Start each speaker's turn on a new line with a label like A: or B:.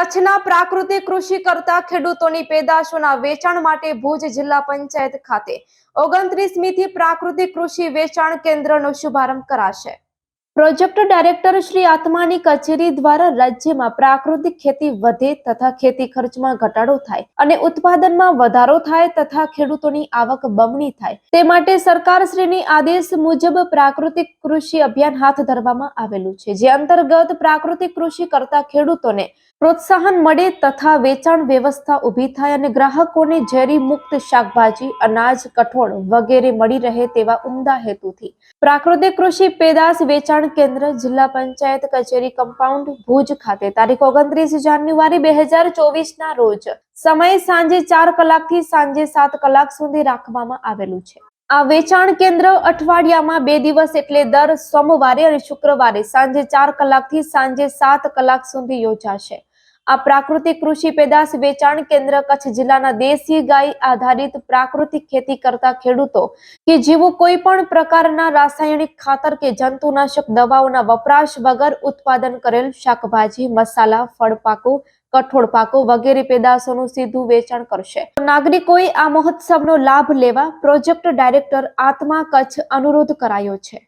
A: કચ્છના પ્રાકૃતિક કૃષિ કરતા ખેડૂતોની પેદાશોના વેચાણ માટે ભુજ જિલ્લા પંચાયત ખાતે ઓગણત્રીસમી થી પ્રાકૃતિક કૃષિ વેચાણ કેન્દ્રનો શુભારંભ કરાશે. પ્રોજેક્ટ ડાયરેક્ટર શ્રી આત્માની કચેરી દ્વારા રાજ્યમાં પ્રાકૃતિક ખેતી વધે તથા ખેતી ખર્ચમાં ઘટાડો થાય અને ઉત્પાદનમાં વધારો થાય તથા ખેડૂતોની આવક બમણી થાય. તે માટે સરકારશ્રીની આદેશ મુજબ પ્રાકૃતિક કૃષિ અભિયાન હાથ ધરવામાં આવેલું છે. જે અંતર્ગત પ્રાકૃતિક કૃષિ કરતા ખેડૂતોને પ્રોત્સાહન મળે તથા વેચાણ વ્યવસ્થા ઊભી થાય અને ગ્રાહકોને ઝેરી મુક્ત શાકભાજી, અનાજ, કઠોળ વગેરે મળી રહે તેવા ઉમદા હેતુથી. પ્રાકૃતિક કૃષિ પેદાશ વેચાણ કેન્દ્ર જિલ્લા પંચાયત કચેરી કમ્પાઉન્ડ ભુજ ખાતે તારીખ ઓગણત્રીસ જાન્યુઆરી બે હજાર ચોવીસ ના રોજ સમય સાંજે ચાર કલાકથી સાંજે સાત કલાક સુધી રાખવામાં આવેલું છે. આ વેચાણ કેન્દ્ર અઠવાડિયામાં બે દિવસ એટલે દર સોમવારે અને શુક્રવારે સાંજે ચાર કલાકથી સાંજે સાત કલાક સુધી યોજાશે. આ પ્રાકૃતિક કૃષિ પેદાશ વેચાણ કેન્દ્ર કચ્છ જિલ્લાના દેશી ગાય આધારિત પ્રાકૃતિક ખેતી કરતા ખેડૂતો કે જેઓ કોઈ પણ પ્રકારના રાસાયણિક ખાતર કે જંતુનાશક દવાઓના વપરાશ વગર ઉત્પાદન કરેલ શાકભાજી, મસાલા ફળ પાકો કઠોળ પાકો વગેરે પેદાશોનું સીધું વેચાણ કરશે. નાગરિકોએ આ મહોત્સવનો લાભ લેવા પ્રોજેક્ટ ડાયરેક્ટર આત્મા કચ્છ અનુરોધ કરાયો છે.